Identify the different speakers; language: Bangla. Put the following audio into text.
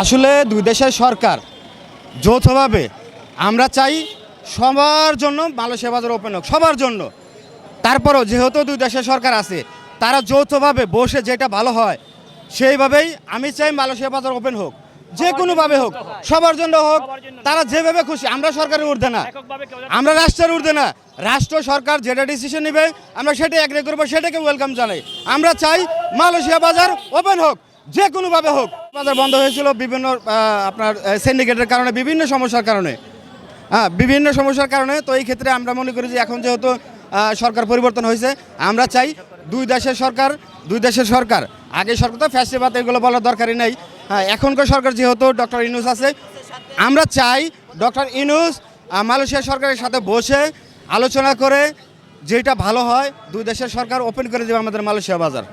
Speaker 1: আসলে দুই দেশের সরকার যৌথভাবে আমরা চাই সবার জন্য মালয়েশিয়া বাজার ওপেন হোক সবার জন্য। তারপরও যেহেতু দুই দেশের সরকার আছে তারা যৌথভাবে বসে যেটা ভালো হয় সেইভাবেই আমি চাই মালয়েশিয়া বাজার ওপেন হোক। যে কোনোভাবে হোক সবার জন্য হোক তারা যেভাবে খুশি আমরা সরকারের ঊর্ধ্বে না। আমরা রাষ্ট্রের ঊর্ধ্বে না। রাষ্ট্র সরকার যেটা ডিসিশন নেবে আমরা সেটাই এগ্রি করব সেটাকে ওয়েলকাম জানাই। আমরা চাই মালয়েশিয়া বাজার ওপেন হোক। যে কোনোভাবে হোক, বাজার বন্ধ হয়েছিল বিভিন্ন আপনার সিন্ডিকেটের কারণে, বিভিন্ন সমস্যার কারণে। হ্যাঁ বিভিন্ন সমস্যার কারণে, তো এই ক্ষেত্রে আমরা মনে করি যে এখন যেহেতু সরকার পরিবর্তন হয়েছে, আমরা চাই দুই দেশের সরকার, দুই দেশের সরকার। আগে সরকার তো ফ্যাসিবাদ, এগুলো বলার দরকারই নেই। হ্যাঁ এখনকার সরকার যেহেতু ডক্টর ইনুস আছে, আমরা চাই ডক্টর ইনুস মালয়েশিয়া সরকারের সাথে বসে আলোচনা করে, যেটা ভালো হয়, দুই দেশের সরকার ওপেন করে দেবে আমাদের মালয়েশিয়া বাজার।